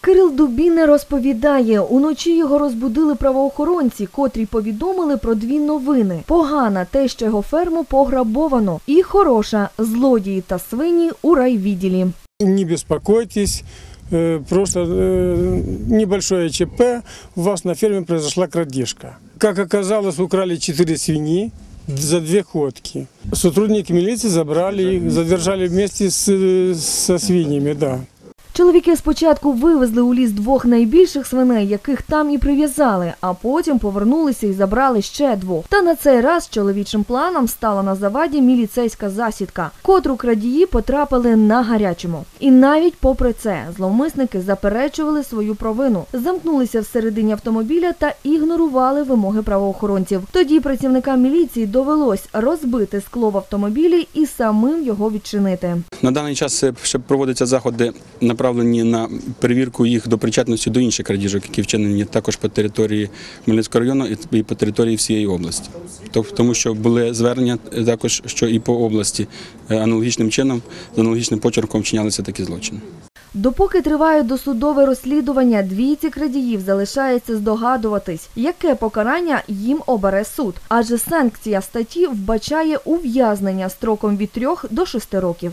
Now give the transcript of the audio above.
Кирил Дубіне розповідає, уночі його розбудили правоохоронці, котрі повідомили про дві новини: погана те, що його ферму пограбовано, і хороша злодії та свині у райвідділі. Не беспокойтесь, э, просто э, небольшое ЧП, у вас на ферме произошла крадежка. Как оказалось, украли 4 свиньи за две ходки. Сотрудники милиции забрали их, задержали вместе с, э, со свиньями, да. Чоловіки спочатку вивезли у ліс двох найбільших свиней, яких там і прив'язали, а потім повернулися і забрали ще двох. Та на цей раз чоловічим планом стала на заваді міліцейська засідка, котру крадії потрапили на гарячому. І навіть попри це зловмисники заперечували свою провину, замкнулися всередині автомобіля та ігнорували вимоги правоохоронців. Тоді працівникам міліції довелось розбити скло в автомобілі і самим його відчинити. На даний час е, ще проводяться заходи, направлені на перевірку їх до причетності до інших крадіжок, які вчинені також по території Хмельницького району і- по території всієї області. Тоб- Тому що були звернення також, що і по області е, аналогічним чином, з аналогічним почерком вчинялися такі злочини. Допоки триває досудове розслідування, двійці крадіїв залишається здогадуватись, яке покарання їм обере суд, адже санкція статті вбачає ув'язнення строком від 3 до 6 років.